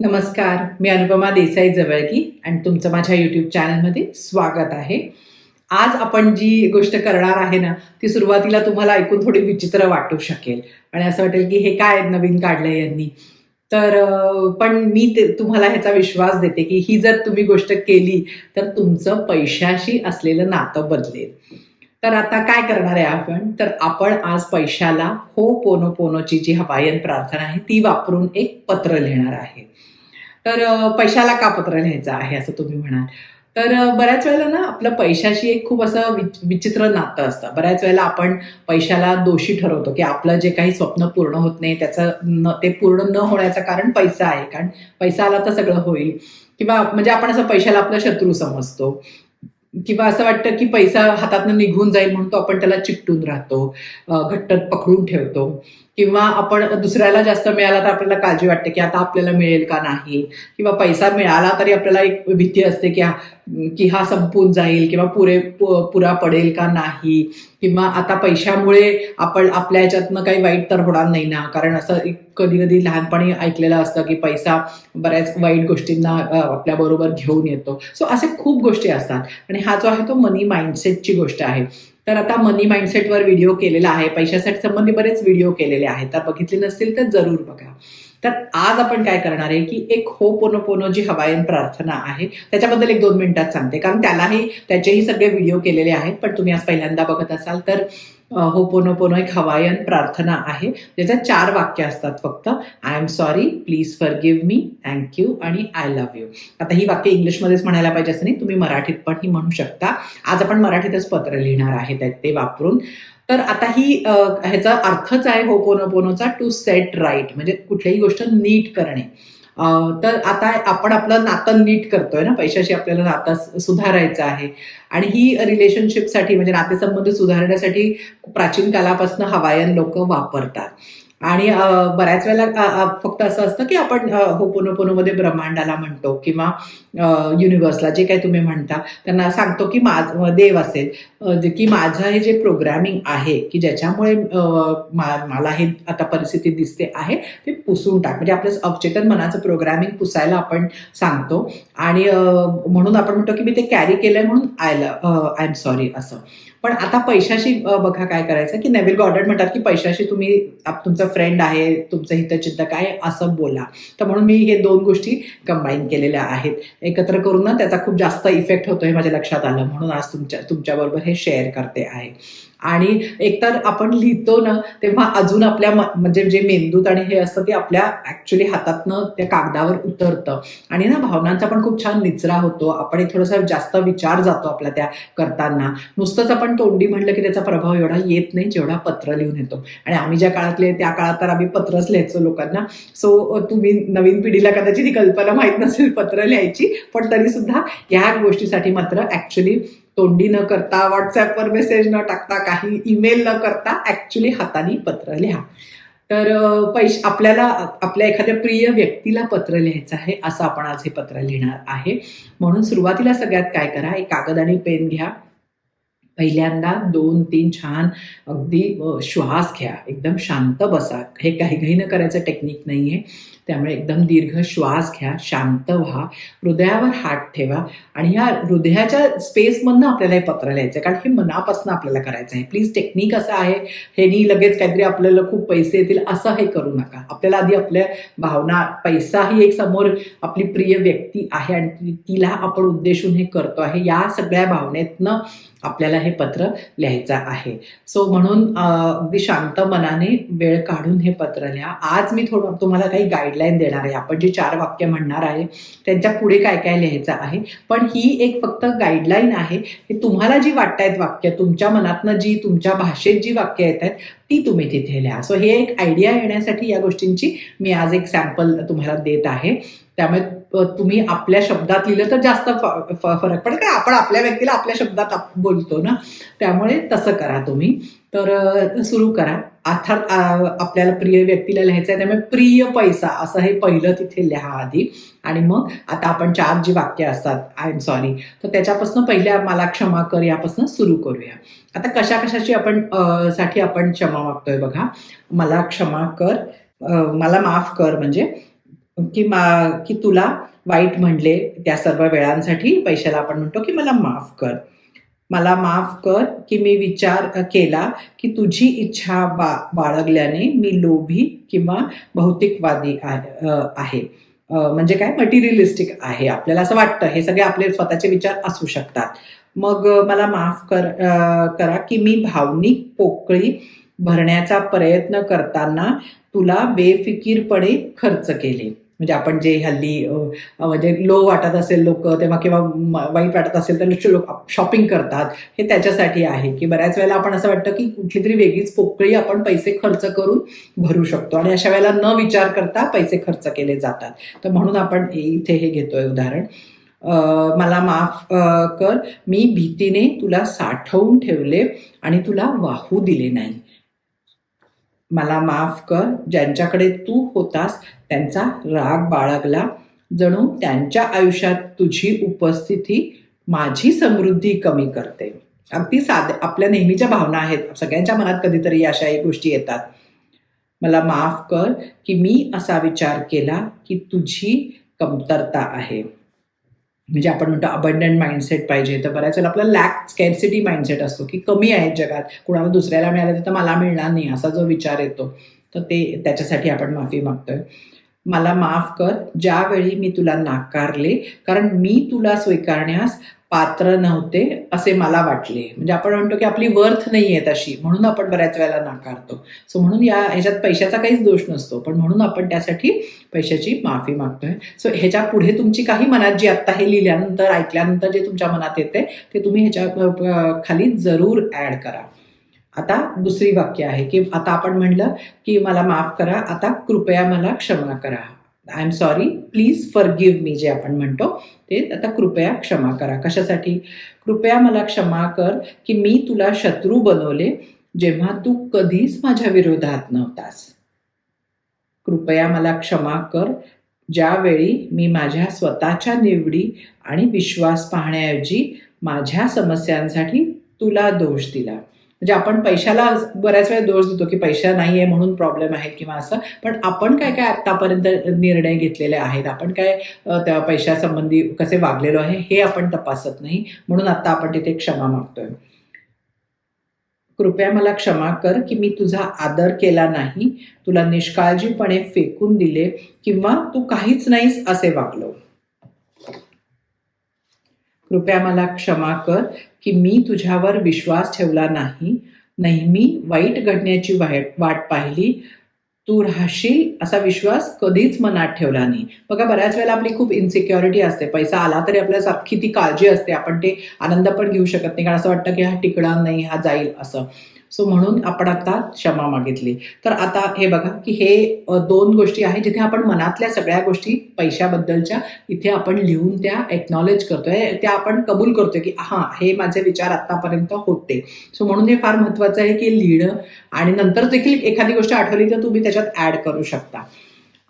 नमस्कार मी अनुपमा देसाई जवळकी आणि तुमचं माझ्या यूट्यूब चॅनलमध्ये स्वागत आहे. आज आपण जी गोष्ट करणार आहे ना ती सुरुवातीला तुम्हाला ऐकून थोडी विचित्र वाटू शकेल. आणि असं वाटेल की हे काय नवीन काढलंय यांनी. तर पण मी ते तुम्हाला ह्याचा विश्वास देते की ही जर तुम्ही गोष्ट केली तर तुमचं पैशाशी असलेलं नातं बदलेल. तर आता काय करणार आहे आपण? तर आपण आज पैशाला हो पोनो पोनोची जी हवायन प्रार्थना आहे ती वापरून एक पत्र लिहिणार आहे. तर पैशाला का पत्र लिहायचं आहे असं तुम्ही म्हणाल. तर बऱ्याच वेळेला ना आपलं पैशाशी एक खूप असं विचित्र नातं असतं. बऱ्याच वेळेला आपण पैशाला दोषी ठरवतो की आपलं जे काही स्वप्न पूर्ण होत नाही त्याचं न ते पूर्ण न होण्याचं कारण पैसा आहे. कारण पैसा आला तर सगळं होईल. किंवा म्हणजे आपण असं पैशाला आपला शत्रू समजतो. किंवा असं वाटतं की पैसा हातातनं निघून जाईल म्हणून तो आपण त्याला चिकटून राहतो. घट्ट पकडून ठेवतो. किंवा आपण दुसऱ्याला जास्त मिळाला तर आपल्याला काळजी वाटते की आता आपल्याला मिळेल का नाही? किंवा पैसा मिळाला तरी आपल्याला एक भीती असते की हा की हा संपून जाईल किंवा पुरे पुरा पडेल का नाही? किंवा आता पैशामुळे आपण आपल्या याच्यातनं काही वाईट तर होणार नाही ना? कारण असं कधी कधी लहानपणी ऐकलेलं असतं की पैसा बऱ्याच वाईट गोष्टींना आपल्या बरोबर घेऊन येतो. सो असे खूप गोष्टी असतात. आणि हा जो आहे तो मनी माइंडसेटची गोष्ट आहे. तर आता मनी माइंडसेटवर व्हिडिओ केलेला आहे. पैशासाठी संबंधी बरेच व्हिडिओ केलेले आहेत. तर बघितले नसतील तर जरूर बघा. तर आज आपण काय करणार आहे की एक हो पोनो पोनो जी हवायन प्रार्थना आहे त्याच्याबद्दल एक दोन मिनिटात सांगते. कारण त्यालाही त्याचेही सगळे व्हिडिओ केलेले आहेत. पण तुम्ही आज पहिल्यांदा बघत असाल तर होपोनोपोनो एक हवायन प्रार्थना आहे. ज्याच्यात चार वाक्य असतात फक्त. I am sorry please forgive me thank you आणि आय लव्ह यू आता ही वाक्य इंग्लिशमध्येच म्हणायला पाहिजे असं नाही तुम्ही मराठीत पण ही म्हणू शकता. आज आपण मराठीतच पत्र लिहिणार आहे ते वापरून. तर आता ही ह्याचा अर्थच आहे होपोनोपोनोचा टू सेट राईट म्हणजे कुठल्याही गोष्ट नीट करणे. तर आता आपण आपलं नातं नीट करतोय ना. पैशाशी आपल्याला नातं सुधारायचं आहे. आणि ही रिलेशनशिपसाठी म्हणजे नातेसंबंध सुधारण्यासाठी प्राचीन कालापासून हवायन लोक वापरतात. आणि बऱ्याच वेळेला फक्त असं असतं की आपण अ, होपोनोपोनोमध्ये ब्रह्मांडाला म्हणतो किंवा युनिव्हर्सला जे काही तुम्ही म्हणता त्यांना सांगतो की माझ देव असेल. की माझं हे जे प्रोग्रॅमिंग आहे की ज्याच्यामुळे मला हे आता परिस्थिती दिसते आहे ते पुसून टाक. म्हणजे आपलं अवचेतन मनाचं प्रोग्रॅमिंग पुसायला आपण सांगतो. आणि म्हणून आपण म्हणतो की मी ते कॅरी केलंय म्हणून आय आय एम सॉरी असं. पण आता पैशाशी बघा काय करायचं की नेव्हिल गॉर्डन म्हणतात की पैशाशी तुम्ही तुमचा फ्रेंड आहे तुमचं हितचिंतक आहे असं बोला. तर म्हणून मी हे दोन गोष्टी कंबाईन केलेल्या आहेत. एकत्र करून ना त्याचा खूप जास्त इफेक्ट होतो हे माझ्या लक्षात आलं. म्हणून आज तुमच्या तुमच्याबरोबर हे शेअर करते आहे. आणि एकतर आपण लिहितो ना तेव्हा अजून आपल्या म्हणजे जे मेंदूत आणि हे असतं ते आपल्या ऍक्च्युली हातातनं त्या कागदावर उतरतं. आणि ना भावनांचा पण खूप छान निचरा होतो. आपण थोडासा जास्त विचार जातो आपला त्या करताना. नुसतंच आपण तोंडी म्हणलं की त्याचा प्रभाव एवढा येत नाही जेवढा पत्र लिहून येतो. आणि आम्ही ज्या काळातले त्या काळात तर आम्ही पत्रच लिहायचो लोकांना. सो तुम्ही नवीन पिढीला कदाचित ही कल्पना माहीत नसेल पत्र लिहायची. पण तरी सुद्धा ह्या गोष्टीसाठी मात्र ऍक्च्युली तोंडी न करता व्हॉट्सअपवर मेसेज न टाकता काही ईमेल न करता ॲक्च्युली हाताने पत्र लिहा. तर पैश आपल्याला आपल्या एखाद्या प्रिय व्यक्तीला पत्र लिहायचं आहे असं आपण आज हे पत्र लिहिणार आहे. म्हणून सुरुवातीला सगळ्यात काय करा एक कागद आणि पेन घ्या. पहिल्यांदा दोन तीन छान अगदी श्वास घ्या. एकदम शांत बसा. हे काही काही न करायचं टेक्निक नाही आहे त्यामुळे एकदम दीर्घ श्वास घ्या शांत व्हा हृदयावर हात ठेवा आणि ह्या हृदयाच्या स्पेसमधनं आपल्याला हे पत्र लिहायचं आहे कारण हे मनापासून आपल्याला करायचं आहे. प्लीज टेक्निक असं आहे. हे नी लगेच काहीतरी आपल्याला खूप पैसे येतील असं हे करू नका. आपल्याला आधी आपल्या भावना पैसा ही एक समोर आपली प्रिय व्यक्ती आहे आणि तिला आपण उद्देशून हे करतो आहे. या सगळ्या भावनेतनं आपल्याला हे पत्र लिहायचं आहे. सो म्हणून अगदी शांत मनाने वेळ काढून हे पत्र लिहा. आज मी थोडं तुम्हाला काही गाईडलाईन देणार आहे. आपण जे चार वाक्य म्हणणार आहे त्यांच्या पुढे काय काय लिहायचं आहे पण ही एक फक्त गाईडलाईन आहे की तुम्हाला जी वाटतायत वाक्य तुमच्या मनातनं जी तुमच्या भाषेत जी वाक्य येत आहेत ती तुम्ही तिथे लिहा. सो हे एक आयडिया येण्यासाठी या गोष्टींची मी आज एक सॅम्पल तुम्हाला देत आहे. त्यामुळे तुम्ही आपल्या शब्दात लिहिलं तर जास्त फरक पडेल कारण आपण आपल्या व्यक्तीला आपल्या शब्दात बोलतो ना? त्यामुळे तसं करा तुम्ही. तर सुरू करा. अर्थात आपल्याला प्रिय व्यक्तीला लिहायचं आहे त्यामुळे प्रिय पैसा असं हे पहिलं तिथे लिहा आधी. आणि मग आता आपण चार जी वाक्य असतात आय एम सॉरी तर त्याच्यापासून पहिल्या मला क्षमा कर यापासून सुरू करूया. आता कशा कशाची आपण साठी आपण क्षमा मागतोय बघा. मला क्षमा कर मला माफ कर म्हणजे की मा की तुला वाईट म्हणले त्या सर्व वेळांसाठी पैशाला आपण म्हणतो की मला माफ कर. मला माफ कर की मी विचार केला की तुझी इच्छा बा बाळगल्याने मी लोभी किंवा भौतिकवादी आहे. म्हणजे काय? मटेरियलिस्टिक आहे. आपल्याला असं वाटतं. हे सगळे आपले स्वतःचे विचार असू शकतात. मग मला माफ कर करा की मी भावनिक पोकळी भरण्याचा प्रयत्न करताना तुला बेफिकीरपणे खर्च केले. म्हणजे आपण जे हल्ली म्हणजे लो वाटत असेल लोक तेव्हा किंवा वाईट वाटत असेल तर लोक शॉपिंग करतात. हे त्याच्यासाठी आहे की बऱ्याच वेळेला आपण असं वाटतं की कुठली तरी वेगळीच पोकळी आपण पैसे खर्च करून भरू शकतो. आणि अशा वेळेला न विचार करता पैसे खर्च केले जातात. तर म्हणून आपण इथे हे घेतोय उदाहरण. मला माफ कर. मी भीतीने तुला साठवून ठेवले आणि तुला वाहू दिले नाही. मला माफ कर. ज्यांच्याकडे तू होतास त्यांचा राग बाळगला. जणू त्यांच्या आयुष्यात तुझी उपस्थिती माझी समृद्धी कमी करते. अगदी साध आपल्या नेहमीच्या भावना आहेत. सगळ्यांच्या मनात कधीतरी अशा एक गोष्टी येतात. मला माफ कर की मी असा विचार केला की तुझी कमतरता आहे. म्हणजे आपण म्हणतो अबंडंट माइंडसेट पाहिजे. तर बऱ्याच वेळेला आपला लॅक स्कॅरसिटी माइंडसेट असतो की कमी आहेत जगात. कुणाला दुसऱ्याला मिळालं तर मला मिळणार नाही असा जो विचार येतो. तर ते त्याच्यासाठी आपण माफी मागतोय. मला माफ कर. ज्यावेळी मी तुला नाकारले कारण मी तुला स्वीकारण्यास पात्र नव्हते असे मला वाटले. म्हणजे आपण म्हणतो की आपली वर्थ नाही आहे तशी. म्हणून आपण बऱ्याच वेळेला नाकारतो. सो म्हणून या ह्याच्यात पैशाचा काहीच दोष नसतो. पण म्हणून आपण त्यासाठी पैशाची माफी मागतोय. सो ह्याच्या पुढे तुमची काही मनात जी आत्ता हे लिहिल्यानंतर ऐकल्यानंतर जे तुमच्या मनात येते ते तुम्ही ह्याच्या खाली जरूर ऍड करा. आता दुसरी वाक्य आहे की आता आपण म्हणलं की मला माफ करा. आता कृपया मला क्षमा करा. I am sorry please forgive me जे आपण म्हणतो. ते आता कृपया क्षमा करा. कशासाठी? कृपया मला क्षमा कर की मी तुला शत्रू बनवले जेव्हा तू कधीच माझ्या विरोधात नव्हतास. कृपया मला क्षमा कर ज्यावेळी मी माझ्या स्वतःच्या निवडी आणि विश्वास पाहण्याऐवजी माझ्या समस्यांसाठी तुला दोष दिला. म्हणजे आपण पैशाला बऱ्याच वेळा दोष देतो की पैसा नाही आहे म्हणून प्रॉब्लेम आहे किंवा असं. पण आपण काय काय आतापर्यंत निर्णय घेतलेले आहेत? आपण काय त्या पैशासंबंधी कसे वागलेलो आहे? हे आपण तपासत नाही. म्हणून आता आपण तिथे क्षमा मागतोय. कृपया मला क्षमा कर की मी तुझा आदर केला नाही. तुला निष्काळजीपणे फेकून दिले किंवा तू काहीच नाहीस असे वागलो. कृपया मला क्षमा कर की मी तुझ्यावर विश्वास ठेवला नाही. नेहमी वाईट घडण्याची वाट पाहिली. तू राहशील असा विश्वास कधीच मनात ठेवला नाही. बघा बऱ्याच वेळेला आपली खूप इन्सिक्युरिटी असते. पैसा आला तरी आपल्याला सारखी ती काळजी असते. आपण ते आनंद पण घेऊ शकत नाही. कारण असं वाटतं की हा टिकणार नाही हा जाईल असं. सो म्हणून आपण आता क्षमा मागितली. तर आता हे बघा की हे दोन गोष्टी आहेत जिथे आपण मनातल्या सगळ्या गोष्टी पैशाबद्दलच्या इथे आपण लिहून त्या एक्नॉलेज करतोय. त्या आपण कबूल करतोय की हा हे माझे विचार आतापर्यंत होते. सो म्हणून हे फार महत्वाचं आहे की लिहिणं आणि नंतर देखील एखादी गोष्ट आठवली तर तुम्ही त्याच्यात ऍड करू शकता.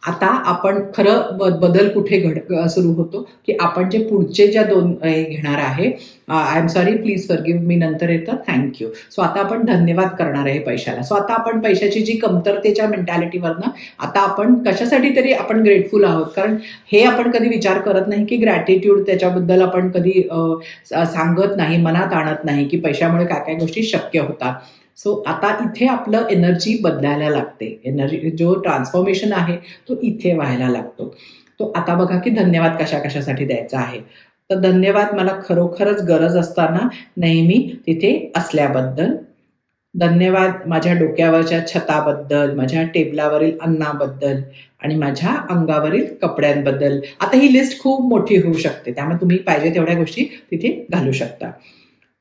आता आपण खरं बदल कुठे घड सुरू होतो की आपण जे पुढचे ज्या दोन घेणार आहे I am sorry please forgive me नंतर येतं. थँक्यू सो आता आपण धन्यवाद करणार आहे पैशाला. सो आता आपण पैशाची जी कमतरतेच्या मेंटॅलिटीवरनं आता आपण कशासाठी तरी आपण ग्रेटफुल आहोत? कारण हे आपण कधी विचार करत नाही की ग्रॅटिट्यूड त्याच्याबद्दल आपण कधी सांगत नाही मनात आणत नाही की पैशामुळे काय काय गोष्टी शक्य होतात. सो आता इथे आपलं एनर्जी बदलायला लागते. एनर्जी जो ट्रान्सफॉर्मेशन आहे तो इथे व्हायला लागतो. तो आता बघा की धन्यवाद कशा कशासाठी द्यायचा आहे. तर धन्यवाद मला खरोखरच गरज असताना नेहमी तिथे असल्याबद्दल. धन्यवाद माझ्या डोक्यावरच्या छताबद्दल माझ्या टेबलावरील अन्नाबद्दल आणि माझ्या अंगावरील कपड्यांबद्दल. आता ही लिस्ट खूप मोठी होऊ शकते त्यामुळे तुम्ही पाहिजे तेवढ्या गोष्टी तिथे घालू शकता.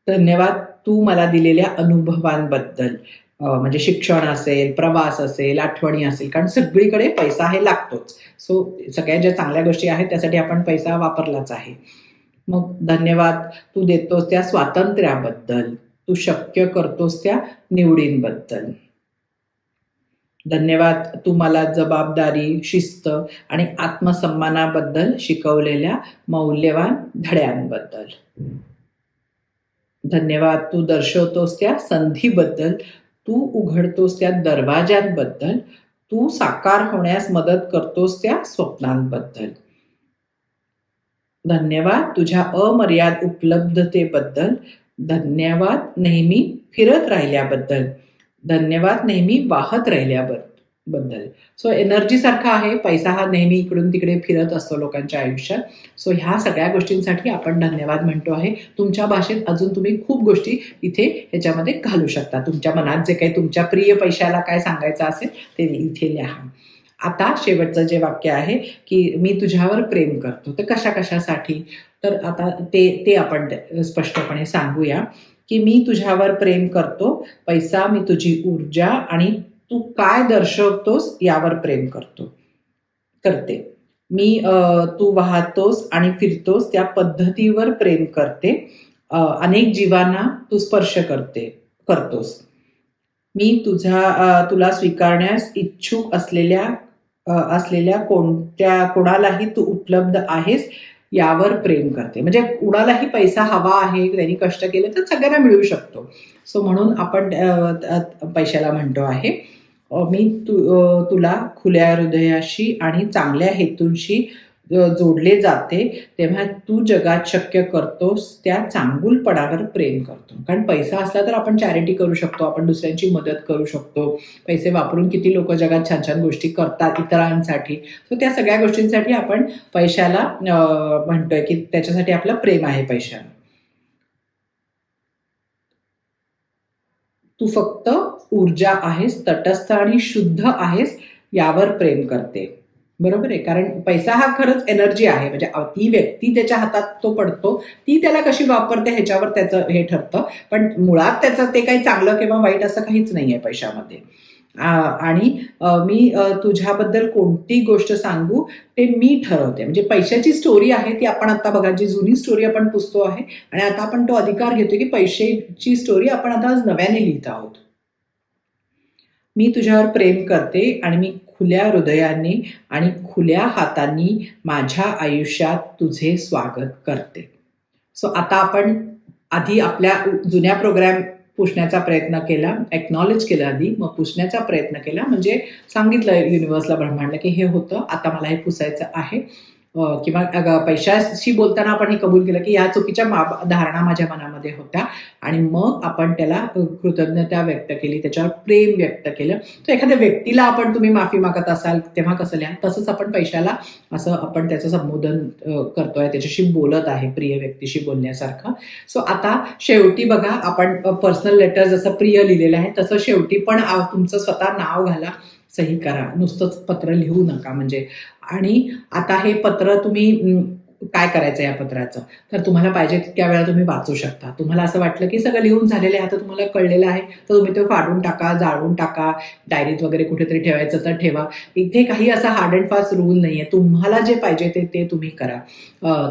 धन्यवाद तू मला दिलेल्या अनुभवांबद्दल. म्हणजे शिक्षण असेल प्रवास असेल आठवणी असेल कारण सगळीकडे पैसा हे लागतोच. सो सगळ्या ज्या चांगल्या गोष्टी आहेत त्यासाठी आपण पैसा वापरलाच आहे. मग धन्यवाद तू देतोस त्या स्वातंत्र्याबद्दल. तू शक्य करतोस त्या निवडींबद्दल. धन्यवाद तू मला जबाबदारी शिस्त आणि आत्मसन्मानाबद्दल शिकवलेल्या मौल्यवान धड्यांबद्दल. धन्यवाद तू दर्शवतोस त्या संधीबद्दल. तू उघडतोस त्या दरवाजांबद्दल तू साकार होण्यास मदत करतोस त्या स्वप्नांबद्दल. धन्यवाद. तुझ्या अमर्याद उपलब्धतेबद्दल धन्यवाद नेहमी फिरत राहिल्याबद्दल. धन्यवाद नेहमी वाहत राहिल्याबद्दल. बद्दल सो एनर्जी सारखा आहे. पैसा हा नेहमी इकडून तिकडे फिरत असतो लोकांच्या आयुष्यात. सो ह्या सगळ्या गोष्टींसाठी आपण धन्यवाद म्हणतो आहे. तुमच्या भाषेत अजून तुम्ही खूप गोष्टी इथे ह्याच्यामध्ये घालू शकता. तुमच्या मनात जे काही तुमच्या प्रिय पैशाला काय सांगायचं असेल ते इथे लिहा. आता शेवटचं जे वाक्य आहे की मी तुझ्यावर प्रेम करतो तर कशा कशासाठी तर आता ते ते आपण स्पष्टपणे सांगूया की मी तुझ्यावर प्रेम करतो पैसा मी तुझी ऊर्जा आणि तू काय दर्शवतोस यावर प्रेम करतो. करते. मी तू वाहतोस आणि फिरतोस त्या पद्धतीवर प्रेम करते. अनेक जीवांना तू स्पर्श करते करतोस. मी तुझा तुला स्वीकारण्यास इच्छुक असलेल्या असलेल्या कोणत्या कोणालाही तू उपलब्ध आहेस यावर प्रेम करते. म्हणजे कुणालाही पैसा हवा आहे त्यांनी कष्ट केले तर सगळ्यांना मिळू शकतो. सो म्हणून आपण पैशाला म्हणतो आहे. मी तु तुला खुल्या हृदयाशी आणि चांगल्या हेतूंशी जोडले जाते तेव्हा तू जगात शक्य करतोस त्या चांगुलपणावर प्रेम करतो. कारण पैसा असला तर आपण चॅरिटी करू शकतो आपण दुसऱ्यांची मदत करू शकतो. पैसे वापरून किती लोक जगात छान छान गोष्टी करतात इतरांसाठी. सो त्या सगळ्या गोष्टींसाठी आपण पैशाला म्हणतोय की त्याच्यासाठी आपलं प्रेम आहे पैशाला. तू फक्त ऊर्जा आहेस तटस्थ आणि शुद्ध आहेस यावर प्रेम करते. बरोबर आहे? कारण पैसा हा खरंच एनर्जी आहे. म्हणजे ती व्यक्ती त्याच्या हातात तो पडतो ती त्याला कशी वापरते ह्याच्यावर त्याचं हे ठरतं. पण मुळात त्याचं ते काही चांगलं किंवा वाईट असं काहीच नाही आहे पैशामध्ये आणि मी तुझ्याबद्दल कोणती गोष्ट सांगू ते मी ठरवते. म्हणजे पैशाची स्टोरी आहे ती आपण आता बघा जी जुनी स्टोरी आपण पुसतो आहे आणि आता आपण तो अधिकार घेतो की पैशाची स्टोरी आपण आता आज नव्याने लिहित आहोत. मी तुझ्यावर प्रेम करते आणि मी खुल्या हृदयाने आणि खुल्या हातांनी माझ्या आयुष्यात तुझे स्वागत करते. सो आता आपण आधी आपल्या जुन्या प्रोग्राम पुसण्याचा प्रयत्न केला एक्नॉलेज केलं आधी मग पुसण्याचा प्रयत्न केला. म्हणजे सांगितलं युनिव्हर्सला ब्रह्मांडला की हे होतं आता मला हे पुसायचं आहे. किंवा पैशाशी बोलताना आपण हे कबूल केलं की या चुकीच्या धारणा माझ्या मनामध्ये होत्या. आणि मग आपण त्याला कृतज्ञता व्यक्त केली त्याच्यावर प्रेम व्यक्त केलं. तर एखाद्या व्यक्तीला आपण तुम्ही माफी मागत असाल तेव्हा कसं लिहा? तसंच आपण पैशाला असं आपण त्याचं संबोधन करतोय त्याच्याशी बोलत आहे प्रिय व्यक्तीशी बोलण्यासारखं. सो आता शेवटी बघा आपण पर्सनल लेटर जसं प्रिय लिहिलेलं आहे तसं शेवटी पण तुमचं स्वतः नाव घाला. सही करा. नुसतंच पत्र लिहू नका म्हणजे. आणि आता हे पत्र तुम्ही काय करायचं या पत्राचं? तर तुम्हाला पाहिजे तितक्या वेळा तुम्ही वाचू शकता. तुम्हाला असं वाटलं की सगळं लिहून झालेलं आहे आता तुम्हाला कळलेलं आहे तर तुम्ही ते फाडून टाका जाळून टाका डायरीत वगैरे कुठेतरी ठेवायचं तर ठेवा. इथे काही असा हार्ड अँड फास्ट रूल नाही आहे तुम्हाला जे पाहिजे ते ते तुम्ही करा.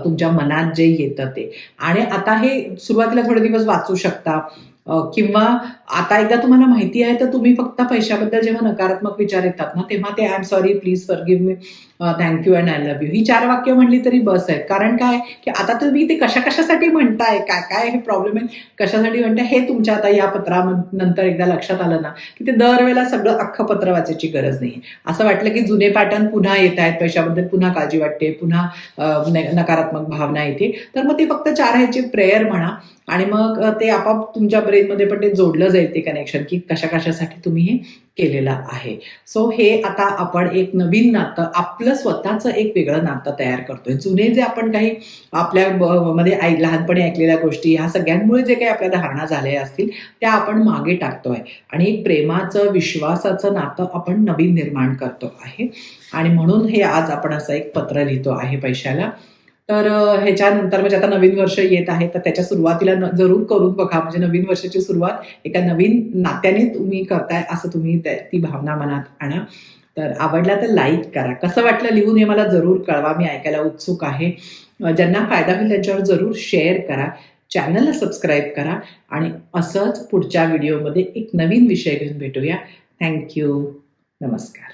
तुमच्या मनात जे येतं ते. आणि आता हे सुरुवातीला थोडे दिवस वाचू शकता. किंवा आता एकदा तुम्हाला माहिती आहे तर तुम्ही फक्त पैशाबद्दल जेव्हा नकारात्मक विचार येतात ना तेव्हा ते I am sorry please forgive me thank you and I love you ही चार वाक्य म्हणली तरी बस आहेत कारण काय? की आता तुम्ही ते कशा कशासाठी म्हणताय? काय काय हे प्रॉब्लेम आहे? कशासाठी म्हणताय? हे तुमच्या आता या पत्रानंतर एकदा लक्षात आलं ना की ते दरवेळेला सगळं अख्खं पत्र वाचायची गरज नाही असं वाटलं की जुने पॅटर्न पुन्हा येत आहेत पैशाबद्दल पुन्हा काळजी वाटते पुन्हा नकारात्मक भावना येते. तर मग ते फक्त चार ह्याचे प्रेयर म्हणा आणि मग ते आपाप तुमच्या ब्रेनमध्ये पण ते जोडलं जाईल ते कनेक्शन की कशा कशासाठी तुम्ही हे केलेलं आहे. सो हे आता आपण एक नवीन नातं आपलं स्वतःचं एक वेगळं नातं तयार करतोय. जुने जे आपण काही आपल्या ब- मध्ये ऐ लहानपणी ऐकलेल्या गोष्टी ह्या सगळ्यांमुळे जे काही आपल्या धारणा झाल्या असतील त्या आपण मागे टाकतोय. आणि एक प्रेमाचं विश्वासाचं नातं आपण नवीन निर्माण करतो आहे. आणि म्हणून हे आज आपण असं एक पत्र लिहितो आहे पैशाला. तर ह्याच्यानंतर म्हणजे आता नवीन वर्ष येत आहे तर त्याच्या सुरुवातीला जरूर करून बघा. म्हणजे नवीन वर्षाची सुरुवात एका नवीन नात्याने तुम्ही करताय असं तुम्ही ती भावना मनात आणा. तर आवडला तर लाईक करा. कसं वाटलं लिहून हे मला जरूर कळवा. मी ऐकायला उत्सुक आहे. ज्यांना फायदा होईल त्यांच्यावर जरूर शेअर करा. चॅनलला सबस्क्राईब करा. आणि असंच पुढच्या व्हिडिओमध्ये एक नवीन विषय घेऊन भेटूया. थँक्यू नमस्कार.